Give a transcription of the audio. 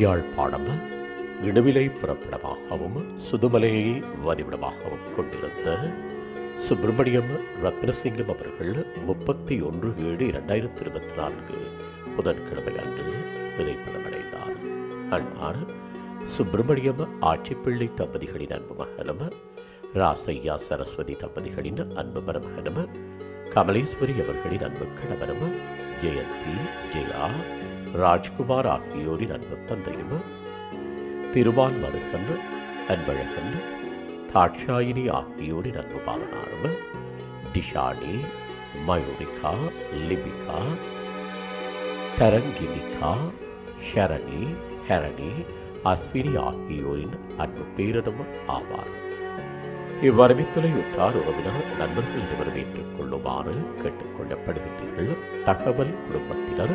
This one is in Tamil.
யாழ்ப்பாணம் இடுவிலை புறப்படமாகவும் சுதுமலையை வதிவிடமாகவும் கொண்டிருந்த சுப்பிரமணியம் ரத்னசிங்கம் அவர்கள் முப்பத்தி ஒன்று ஏழு இரண்டாயிரத்தி இருபத்தி நான்கு புதன்கிழமை அன்று விதைப்படமடைந்தார் அன்னார் சுப்பிரமணியம் ஆட்சிப்பிள்ளை தம்பதிகளின் அன்பு மகனும் ராசையா சரஸ்வதி தம்பதிகளின் அன்பு மருமகனும் கமலேஸ்வரி அவர்களின் அன்பு கணவனும் ஜெயந்தி ஜெயா ராஜ்குமார் ஆகியோரின் அன்பு தந்தையும்? திருவான் மருகன் அன்பழகன் தாட்சாயினி ஆகியோரின் அன்பு பாலனாரும் டிஷானி மயூரிகா லிபிகா தரங்கினிகா ஷரணி ஹரணி அஸ்வினி ஆகியோரின் அன்பு பேரிடம் ஆவார். இவ்வரவித்தலை உற்றார் உறவினர் நண்பர்கள் அனைவரும் ஏற்றுக்கொள்ளுமாறு கேட்டுக்கொள்ளப்படுகின்றீர்கள் தகவல் குடும்பத்தினர்